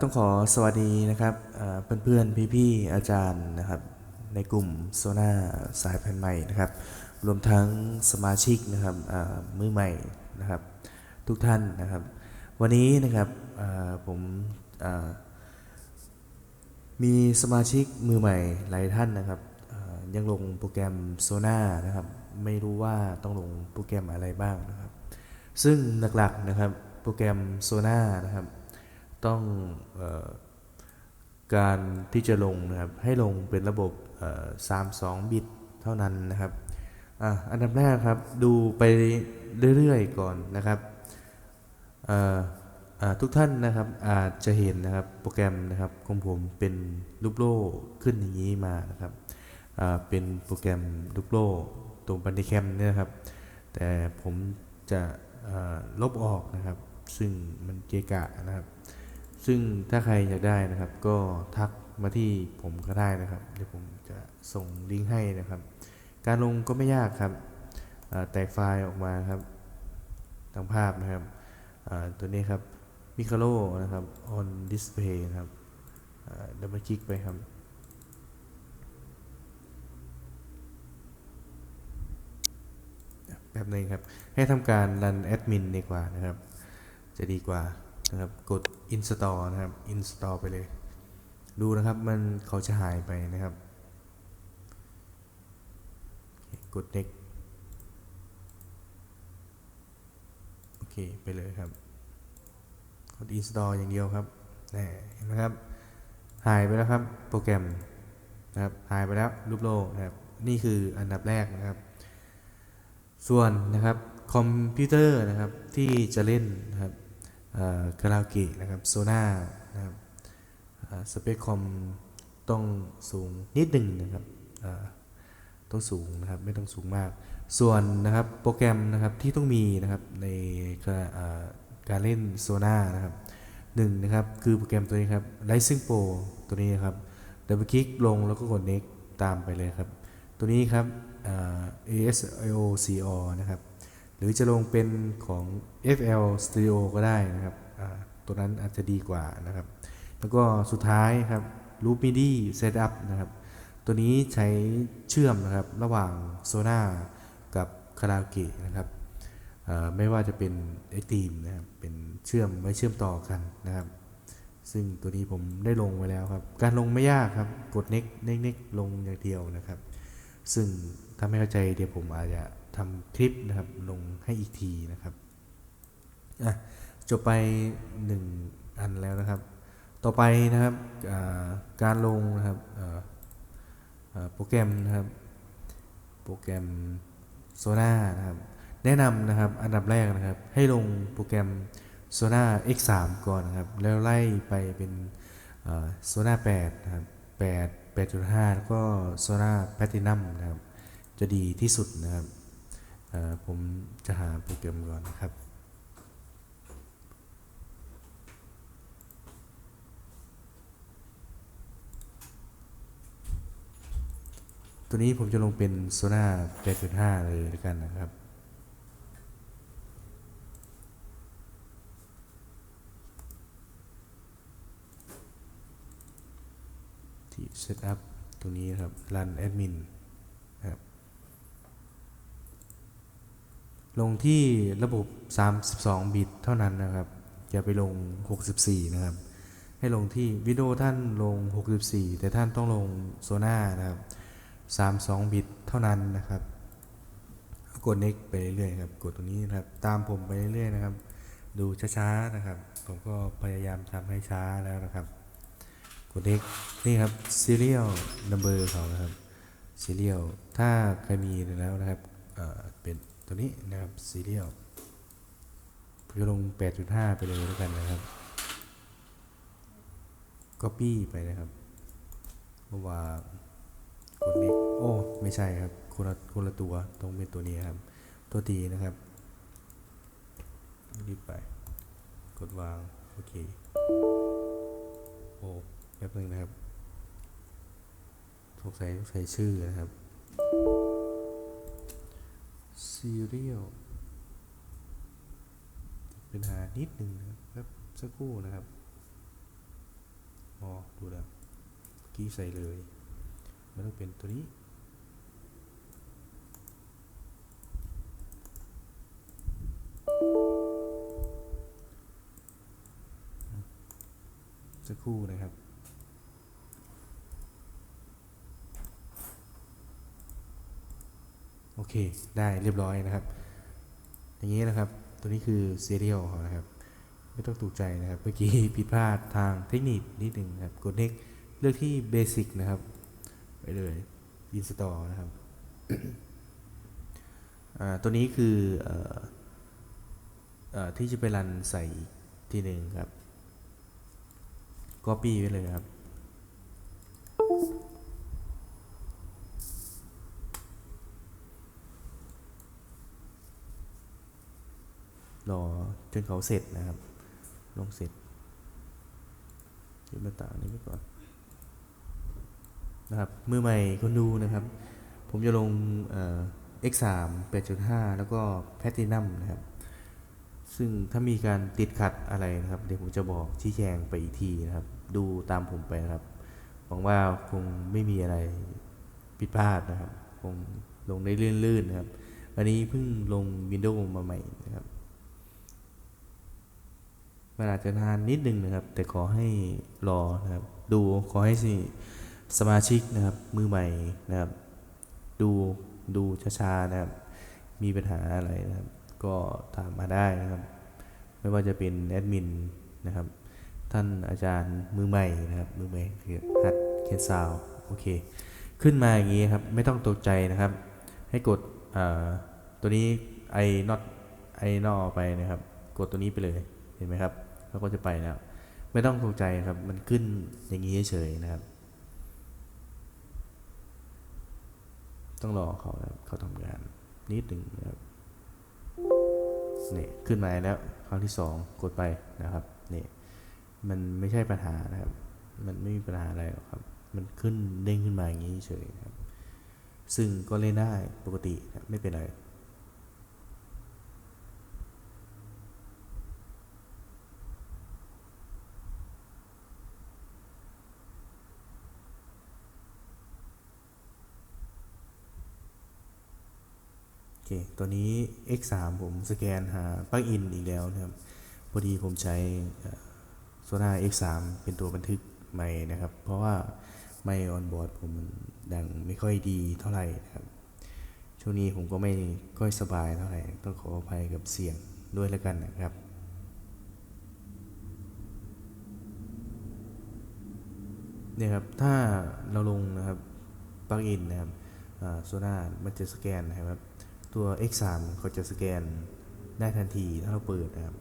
ต้องขอสวัสดีนะครับเพื่อนๆ พี่ๆ อาจารย์นะครับ ในกลุ่มโซนาสายพันธุ์ใหม่นะครับ รวมทั้งสมาชิกนะครับมือใหม่นะครับ ทุกท่านนะครับ วันนี้นะครับผมมีสมาชิกมือใหม่หลายท่านนะครับยังลงโปรแกรมโซนานะครับ ไม่รู้ว่าต้องลงโปรแกรมอะไรบ้างนะครับ ซึ่งหลักๆนะครับโปรแกรมโซนานะครับ ต้องออการที่จะลงนะครับ ให้ลงเป็นระบบเอ่อ32 บิตเท่านั้นนะครับออันดับแรกครับดูไปเรื่อยๆก่อนนะครับทุกท่านนะครับอาจจะเห็นนะครับโปรแกรมนะครับของผมเป็นรูปโล่ขึ้นอย่างนี้มานะครับเป็นโปรแกรมรูปโล่ตรงบันทึกแคมเนี่ยนะครับ แต่ผมจะลบออกนะครับ ซึ่งมันเกะกะนะครับ ซึ่งถ้าใครอยากได้นะครับ ก็ทักมาที่ผมก็ได้นะครับ เดี๋ยวผมจะส่งลิงก์ให้นะครับ การลงก็ไม่ยากครับแตกไฟล์ออกมาครับทางภาพนะครับตัวนี้ครับมิคาโลนะครับ on display นะครับดับเบิลคลิกไปครับแบบนึงครับ ให้ทำการรันแอดมินดีกว่านะครับ จะดีกว่า นะครับกด install นะครับ install ไปเลย ดูนะครับมันเขาจะหายไปนะครับ กด next โอเค ไปเลยครับ กด install อย่างเดียวครับน่เห็นไหมครับ หายไปแล้วครับโปรแกรมนะครับหายไปแล้วรูปโลกนะครับนี่คืออันดับแรกนะครับ ส่วนนะครับคอมพิวเตอร์นะครับที่จะเล่นนะครับ คาราโอเกะนะครับโซน่านะครับสเปคคอมต้องสูงนิดหนึ่งนะครับต้องสูงนะครับไม่ต้องสูงมาก ส่วนนะครับโปรแกรมนะครับที่ต้องมีนะครับในการเล่นโซน่านะครับหนึ่งนะครับคือโปรแกรมตัวนี้ครับ Rising Pro ตัวนี้นะครับดับเบิลคลิกลงแล้วก็กด next ตามไปเลยครับ ตัวนี้ครับ ASIO-CO นะครับ รือจะลงเป็นของ FL Stereo ก็ได้นะครับตัวนั้นอาจจะดีกว่านะครับ แล้วก็สุดท้ายครับ Loop MIDI Setup นะครับ ตัวนี้ใช้เชื่อมนะครับระหว่าง Sona กับคาราโอเกะนะครับไม่ว่าจะเป็นไอทีมนะครับเป็นเชื่อมไว้เชื่อมต่อกันนะครับ ซึ่งตัวนี้ผมได้ลงไว้แล้วครับ การลงไม่ยากครับ กด next next next ลงอย่างเดียวนะครับ ซึ่งถ้าไม่เข้าใจเดี๋ยวผมอาจจะ ทำคลิปนะครับลงให้อีกทีนะครับอะจบไปหนึ่งอันแล้วนะครับ ต่อไปนะครับการลงนะครับโปรแกรมนะครับโปรแกรมโซน่านะครับแนะนำนะครับอันดับแรกนะครับ ให้ลงโปรแกรม s o n a X3 ก่อนนะครับ แล้วไล่ไปเป็นโซน่า8นะครับ8 8.5 แล้วก็ s o n a Platinum นะครับ จะดีที่สุดนะครับ ผมจะหาโปรแกรมก่อนนะครับตัวนี้ผมจะลงเป็น s o n a 8.5 เลยแล้วกันนะครับ ที่ Setup ตรงนี้ครับ Run Admin น ลงที่ระบบ 32 บิตเท่านั้นนะครับ อย่าไปลง 64 นะครับ ให้ลงที่วิดีโอท่านลง 64 แต่ท่านต้องลงโซน่านะครับ 32 บิตเท่านั้นนะครับ กด next ไปเรื่อยๆครับ กดตรงนี้นะครับ ตามผมไปเรื่อยๆนะครับ ดูช้าๆนะครับ ผมก็พยายามทำให้ช้าแล้วนะครับ กด next นี่ครับ serial number เขานะครับ serial ถ้าใครมีแล้วนะครับเเป็น ตัวนี้นะครับ serial ผมจะลง 8.5 ไปเลยแล้วกันนะครับ copy ไปนะครับเพราะว่ากด next โอ้ ไม่ใช่ครับคนละคนละตัวต้องเป็นตัวนี้ครับ ตัวตีนะครับรีบไป กดวาง โอเค โอ้แป๊บนึงนะครับสงสัยต้องใส่ชื่อนะครับ serial เป็นหานิดหนึ่งนะครับแป๊บสักครู่นะครับอ๋อดูแล้วกี้ใส่เลย มันต้องเป็นตัวนี้สักครู่นะครับ โอ เค ได้เรียบร้อยนะครับ อย่างนี้นะครับ ตัวนี้คือ serial ของนะครับ ไม่ต้องตกใจนะครับ เมื่อกี้ผิดพลาดทางเทคนิคนิดหนึ่งครับ กด next เลือกที่ basic นะครับ ไปเลย install นะครับ ตัวนี้คือออที่จะไปรันใส่อีกทีหนึ่งครับ copy ไว้เลยครับ รอจนเขาเสร็จนะครับ ลงเสร็จยึดมาต่างนี้ไปก่อนนะครับ มือใหม่คนดูนะครับ ผมจะลงเอ่อ X3 8.5 แล้วก็ Platinum นะครับ ซึ่งถ้ามีการติดขัดอะไรนะครับ เดี๋ยวผมจะบอกชี้แจงไปอีกทีนะครับ ดูตามผมไปนะครับ หวังว่าคงไม่มีอะไรผิดพลาดนะครับ คงลงได้ลื่นๆนะครับ อันนี้เพิ่งลง Windows มาใหม่นะครับ มันอาจจะนานนิดนึงนะครับ แต่ขอให้รอนะครับ ดูขอให้สิสมาชิกนะครับมือใหม่นะครับ ดูดูช้าๆนะครับ มีปัญหาอะไรนะครับ ก็ถามมาได้นะครับ ไม่ว่าจะเป็นแอดมินนะครับ ท่านอาจารย์มือใหม่นะครับ มือใหม่คือหัดเขียนซาวโอเค ขึ้นมาอย่างนี้ครับ ไม่ต้องตกใจนะครับ ให้กดตัวนี้ไอ not ไอนอไปนะครับ กดตัวนี้ไปเลยเห็นไหมครับ แล้วก็จะไปแล้ว ไม่ต้องตกใจครับ มันขึ้นอย่างนี้เฉยๆนะครับ ต้องรอเขาครับเขาทำงาน นิดหนึ่งนะครับนี่ขึ้นมาแล้ว ครั้งที่สองกดไปนะครับนี่มันไม่ใช่ปัญหานะครับ มันไม่มีปัญหาอะไรหรอกครับ มันขึ้นเด้งขึ้นมาอย่างนี้เฉยๆครับ ซึ่งก็เล่นได้ปกตินะไม่เป็นไร อเคตัวนี้ X3 ผมสแกนหาปลั๊กอินอีกแล้วนะครับ พอดีผมใช้ Sonar X3 เป็นตัวบันทึกไมค์นะครับ เพราะว่าไมค์ออนบอร์ดผมมันดังไม่ค่อยดีเท่าไหร่นะครับ ช่วงนี้ผมก็ไม่ค่อยสบายเท่าไหร่ ต้องขออภัยกับเสียงด้วยแล้วกันนะครับเนี่ยครับ ถ้าเราลงนะครับปลั๊กอินนะครับโซน่ามันจะสแกนนะครับ ตัว X3 เขาจะสแกนได้ทันทีถ้าเราเปิดนะครับ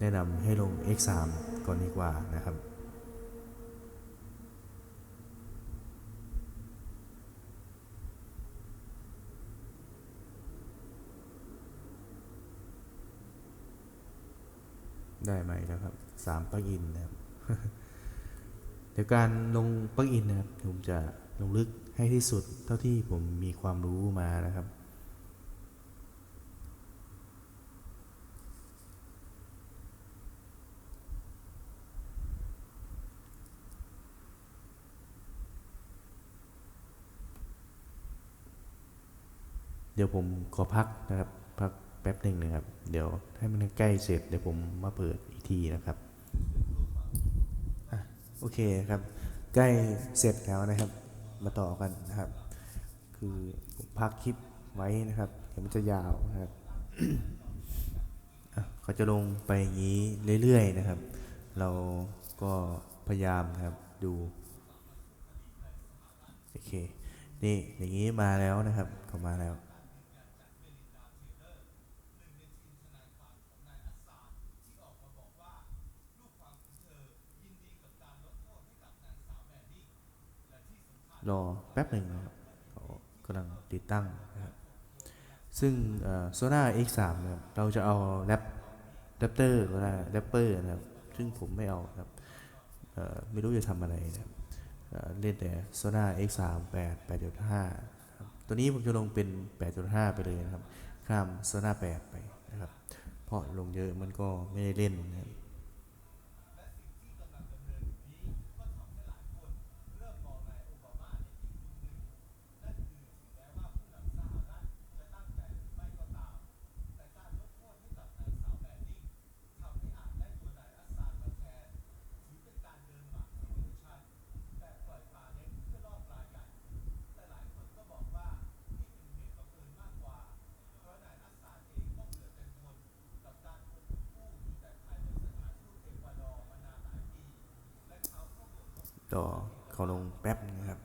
แนะนำให้ลง X3 ก่อนดีกว่านะครับได้ไหมแล้วครับสามปลั๊กอินนะครับ เดี๋ยวการลงปลั๊กอินนะครับ ผมจะลงลึกให้ที่สุดเท่าที่ผมมีความรู้มานะครับ ดี๋ยวผมขอพักนะครับ พักแป๊บหนึ่งนะครับ เดี๋ยวให้มันใกล้เสร็จเดี๋ยวผมมาเปิดอีกทีนะครับอโอเคครับ ใกล้เสร็จแล้วนะครับ มาต่อกันนะครับ คือผมพักคลิปไว้นะครับเดี๋ยวมันจะยาวนะครับเขาจะลงไปอย่างนี้เรื่อยๆนะครับ เราก็พยายามครับดูโอเคนี่อย่างนี้มาแล้วนะครับเขามาแล้ว รอแป๊บหนึ่งนะครับกำลังติดตั้งนะครับซึ่งโซน่า X3 นะครับเราจะเอาแรปแรปเตอร์ก็ได้แรปเปอร์นะครับ ซึ่งผมไม่เอาครับไม่รู้จะทำอะไรนะครับเอ่อเล่นแต่โซน่า X3 8 8.5ครับตัวนี้ผมจะลงเป็น 8.5 ไปเลยนะครับ ข้ามโซน่า8ไปนะครับ เพราะลงเยอะมันก็ไม่ได้เล่นนะครับ ต่อเขาลงแป๊บนึงนะครับ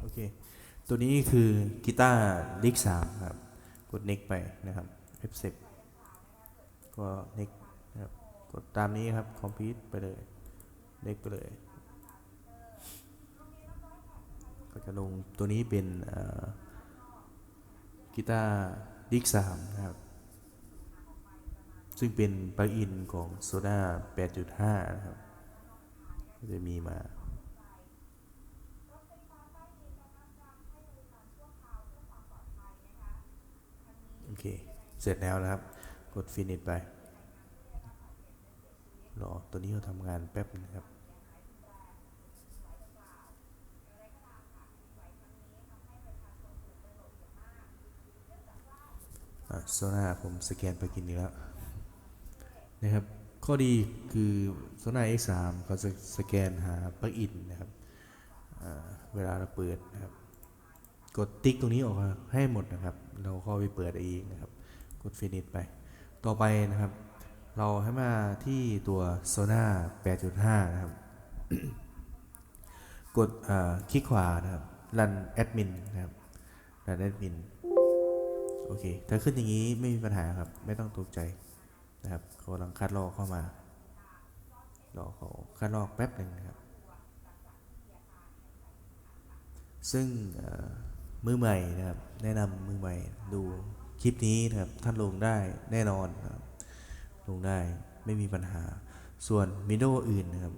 โอเค ตัวนี้คือกีตาร์ลิกสามครับ กดเน็กไปนะครับ F10 ก็เน็กนะครับกดตามนี้ครับคอมพิวต์ไปเลยเน็กไปเลย ก็จะลงตัวนี้เป็นกีตาร์ลิกสามนะครับ ซึ่งเป็นปลั๊กอินของ Soda 8.5 นะครับจะมีมา เค เสร็จแล้วนะครับ กด finish ไปรอตัวนี้เขาทำงานแป๊บนะครับโซน่าผมสแกนไปกินอีกแล้วนะครับ ข้อดีคือโซน่า X3 เขาจะสแกนหาปลั๊กอินนะครับเวลาเราเปิดนะครับ กดติ๊กตรงนี้ออกมาให้หมดนะครับ เราเข้าไปเปิดเองนะครับ กด finish ไป ต่อไปนะครับ เราให้มาที่ตัว Sona 8.5 นะครับ กดคลิกขวานะครับ run admin นะครับ run admin โอเค ถ้าขึ้นอย่างนี้ไม่มีปัญหาครับ ไม่ต้องตกใจนะครับเขากำลังคัดลอกเข้ามา รอเขาคัดลอกแป๊บหนึ่งนะครับ ซึ่งอ มือใหม่นะครับ แนะนำมือใหม่ดูคลิปนี้นะครับท่านลงได้แน่นอนนะครับลงได้ไม่มีปัญหา ส่วนมิโดอื่นนะครับ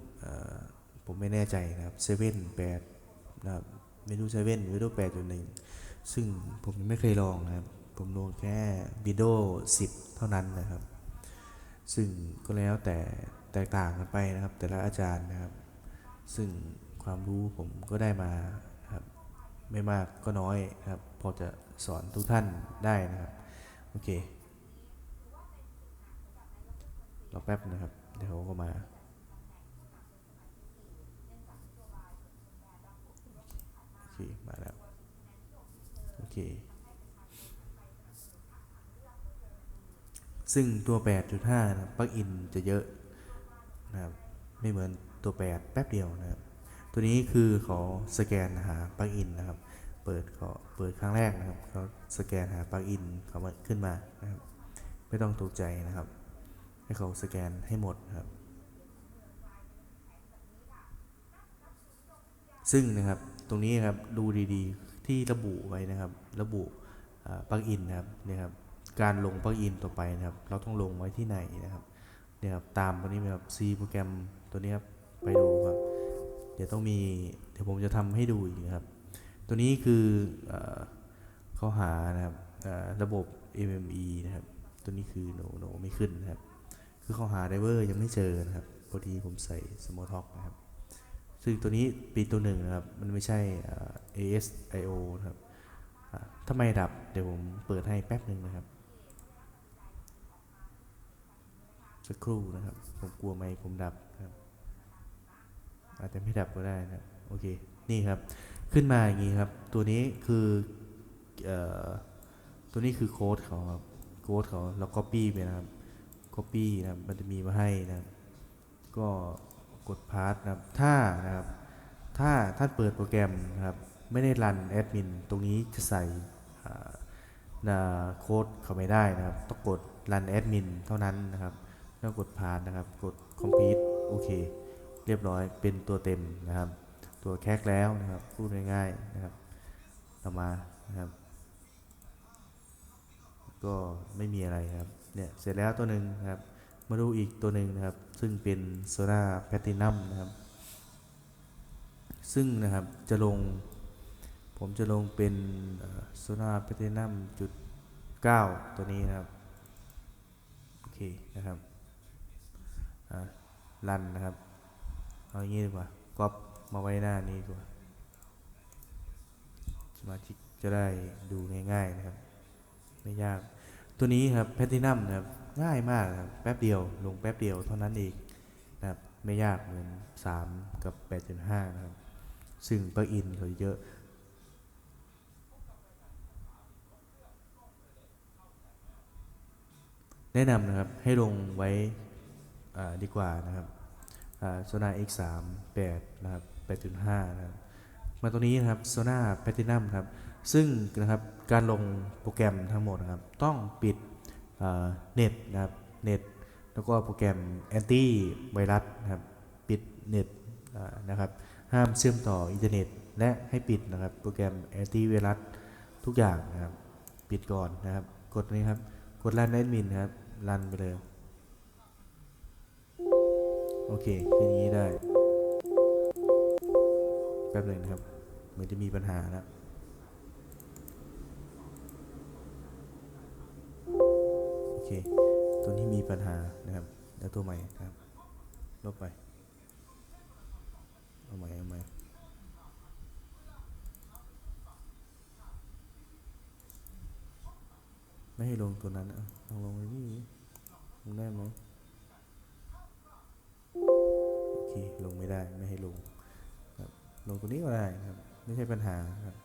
ผมไม่แน่ใจนะครับเซเว่นแปดนะครับมิโดเซเว่นมิโดแปดจุดหนึ่งซึ่งผมยังไม่เคยลองนะครับ ผมลงแค่วิดีโอสิบเท่านั้นนะครับ ซึ่งก็แล้วแต่แตกต่างกันไปนะครับ แต่ละอาจารย์นะครับ ซึ่งความรู้ผมก็ได้มา ไม่มากก็น้อยนะครับ พอจะสอนทุกท่านได้นะครับ โอเครอแป๊บนะครับ เดี๋ยวเขาก็มาโอเคมาแล้ว โอเค ซึ่งตัว 8.5 นะครับปลั๊กอินจะเยอะนะครับ ไม่เหมือนตัว 8 แป๊บเดียวนะครับ ตัวนี้คือเขาสแกนหาปลั๊กอินนะครับ เปิดเขาเปิดครั้งแรกนะครับเขาสแกนหาปลั๊กอินเขามาขึ้นมานะครับ ไม่ต้องตกใจนะครับ ให้เขาสแกนให้หมดนะครับ ซึ่งนะครับตรงนี้นครับดูดีๆที่ระบุไว้นะครับ ระบุปลั๊กอินนะครับเนี่ยครับการลงปลั๊กอินต่อไปนะครับ เราต้องลงไว้ที่ไหนนะครับเนี่ยครับตามตัวนี้นะครับ C โปรแกรมตัวนี้ครับไปดูครับ ดี๋ยวต้องมีเดี๋ยวผมจะทำให้ดูอีกนะครับ ตัวนี้คือเออเขาหานะครับระบบ MME นะครับ ตัวนี้คือโนโนไม่ขึ้นนะครับ คือเขาหาไดเวอร์ยังไม่เจอนะครับพอดีผมใส่ small talk นะครับ ซึ่งตัวนี้ปีตัวหนึ่งนะครับ มันไม่ใช่ ASIO นะครับอ่าถ้าไม่ดับเดี๋ยวผมเปิดให้แป๊บหนึ่งนะครับสักครู่นะครับ ผมกลัวไม่ผมดับครับ อาจจะไม่ดับก็ได้นะโอเคนี่ครับขึ้นมาอย่างนี้ครับ ตัวนี้คืออตัวนี้คือโค้ดเขาครับโค้ดเขาเรา copy ไปนะครับ copy นะครับมันจะมีมาให้นะครับก็กดพาร์ทนะครับถ้านะครับ ถ้าท่านเปิดโปรแกรมนะครับ ไม่ได้รันแอดมินตรงนี้จะใส่โค้ดเขาไม่ได้นะครับ ต้องกดรันแอดมินเท่านั้นนะครับ แล้วกดพาร์ทนะครับ กด complete โอเค เรียบร้อยเป็นตัวเต็มนะครับ ตัวแคกแล้วนะครับพูดง่ายๆนะครับต่อมานะครับ ก็ไม่มีอะไรครับเนี่ยเสร็จแล้วตัวหนึ่งนะครับ มาดูอีกตัวหนึ่งนะครับ ซึ่งเป็นโซดาแพตินัมนะครับ ซึ่งนะครับจะลง ผมจะลงเป็นโซดาแพตินัมจุดเก้าตัวนี้นะครับโอเคนะครับรันนะครับ เอาอย่างนี้ดีกว่าก๊อปมาไว้หน้านี้ดีกว่าสมาชิกจะได้ดูง่ายๆนะครับ ไม่ยาก ตัวนี้ครับแพทินัมนะครับง่ายมากนะครับแป๊บเดียวลงแป๊บเดียวเท่านั้นเองนะครับไม่ยากเหมือน 3 กับ 8.5 นะครับ ซึ่งปลั๊กอินเขาเยอะแนะนำนะครับให้ลงไว้อ่าดีกว่านะครับ โซนา X3 8นะครับ8.5นะครับมาตัวนี้นะครับโซนาแพทินัมครับซึ่งนะครับการลงโปรแกรมทั้งหมดนะครับต้องปิดเน็ตนะครับเน็ตแล้วก็โปรแกรมแอนตี้ไวรัสนะครับปิดเน็ตนะครับห้ามเชื่อมต่ออินเทอร์เน็ต และให้ปิดนะครับโปรแกรมแอนตี้ไวรัสทุกอย่างนะครับปิดก่อนนะครับ กดนี้ครับกดรันแอดมินครับรันไปเลย โอเคแค่นี้ได้ แป๊บหนึ่งนะครับเหมือนจะมีปัญหาแล้วโอเค ตัวนี้มีปัญหานะครับ แล้วตัวใหม่นะครับลบไปเอาใหม่เอาใหม่ไม่ให้ลงตัวนั้นอะลองลงไอ้นี่ลงได้ไหม โอเคลงไม่ได้ไม่ให้ลงลงตัวนี้ก็ได้นะครับ ไม่ใช่ปัญหาครับ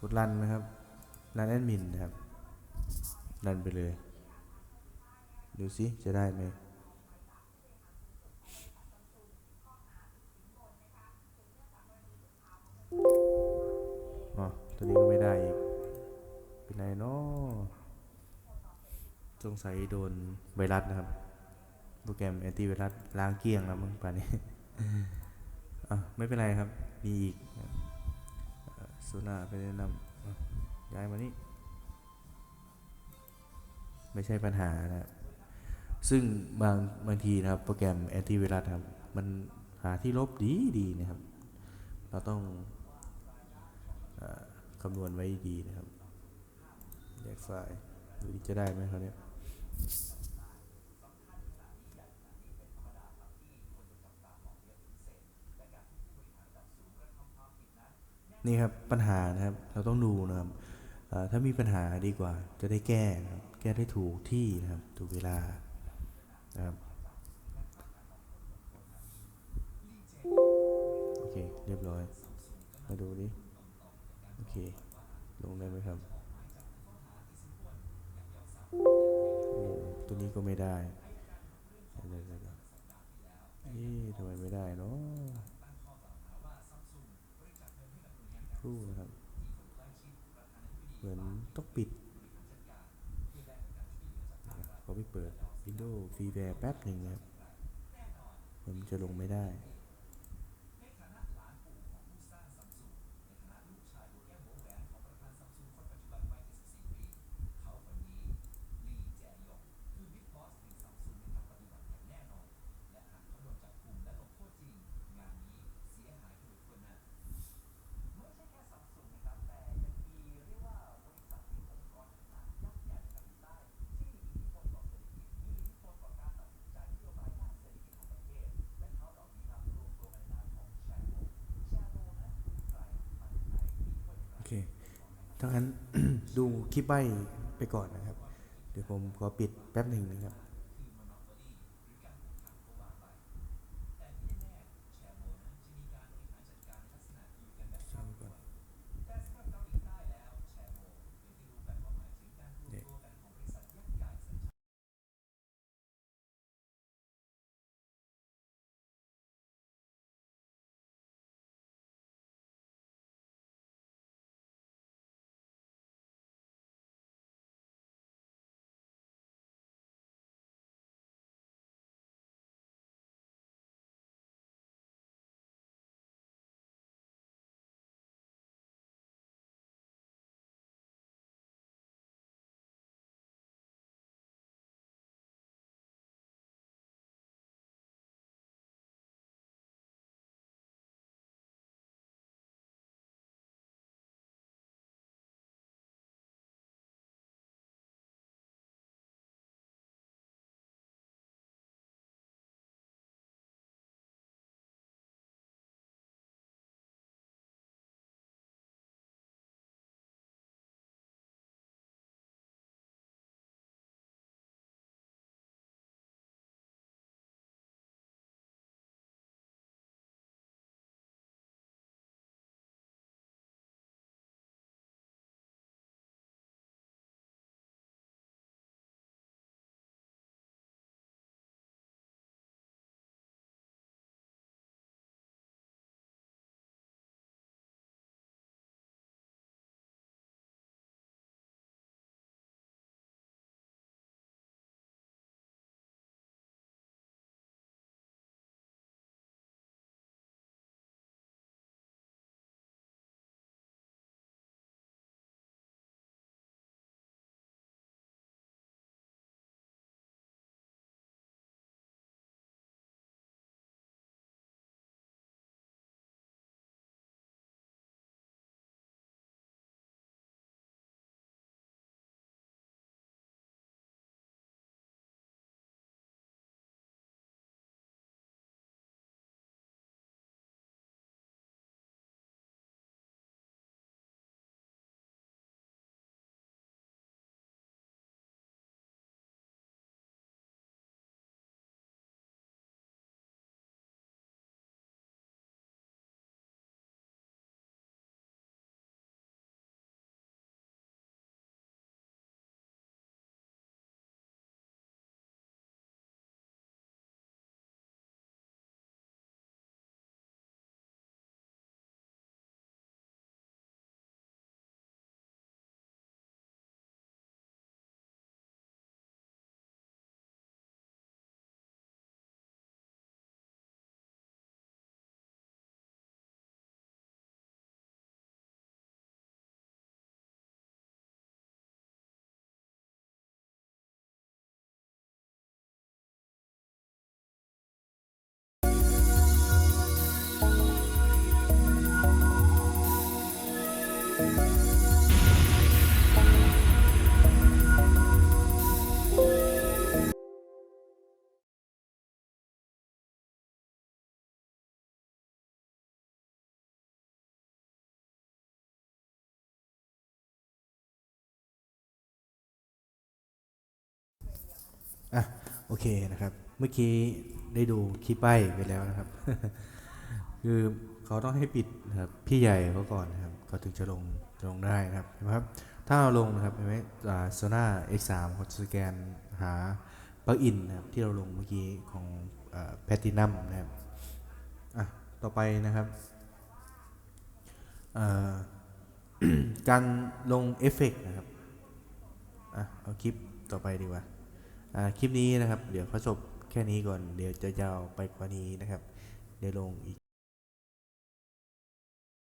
กดรันนะครับรันแอดมินนะครับรันไปเลย ดูสิจะได้ไหมอ๋อตัวนี้ก็ไม่ได้อีก เป็นไรเนาะสงสัยโดนไวรัสนะครับ โปรแกรมแอนตี้ไวรัสล้างเกลี้ยงแล้วมึงป่านนี้อะไม่เป็นไรครับ มีอีกโซนาไปแนะนำย้ายมานี่ ไม่ใช่ปัญหานะครับซึ่งบางบางทีนะครับ โปรแกรมแอนตี้ไวรัสครับ มันหาที่ลบดีดีนะครับ เราต้องอคำนวณไว้ดีนะครับแยกไฟล์ดูจะได้ไหมเขาวเนี่ย นี่ครับปัญหานะครับเราต้องดูนะครับถ้ามีปัญหาดีกว่าจะได้แก้นะครับแก้ได้ถูกที่นะครับถูกเวลานะครับโอเคเรียบร้อย มาดูดิโอเคลงได้ไหมครับโอ้ตัวนี้ก็ไม่ได้เดี๋ยวเดี๋ยวเดี๋ยวเอ๊ะทำไมไม่ได้เนาะค รู่นะครับ เหมือนต้องปิดเขาไปเปิด Windows ฟรีแวร์แป๊บหนึ่งนะครับเหมือนมันจะลงไม่ได้โอเคถ้า งั้นดูคลิปใบไปก่อนนะครับ เดี๋ยวผมขอปิดแป๊บหนึ่งนะครับ อะโอเคนะครับ เมื่อกี้ได้ดูคลิปใบไปแล้วนะครับ คือเขาต้องให้ปิดนะครับพี่ใหญ่เขาก่อนนะครับเขาถึงจะลงจะลงได้นะครับเห็นไหมครับ ถ้าเราลงนะครับเห็นไหมโซน่า X3 เขาจะสแกนหาปลั๊กอินนะครับที่เราลงเมื่อกี้ของแพทินัมนะครับอะต่อไปนะครับการลงเอฟเฟกต์นะครับอะเอาคลิปต่อไปดีกว่า คลิปนี้นะครับ เดี๋ยวขอจบแค่นี้ก่อน เดี๋ยวจะยาวไปกว่านี้นะครับ เดี๋ยวลงอีก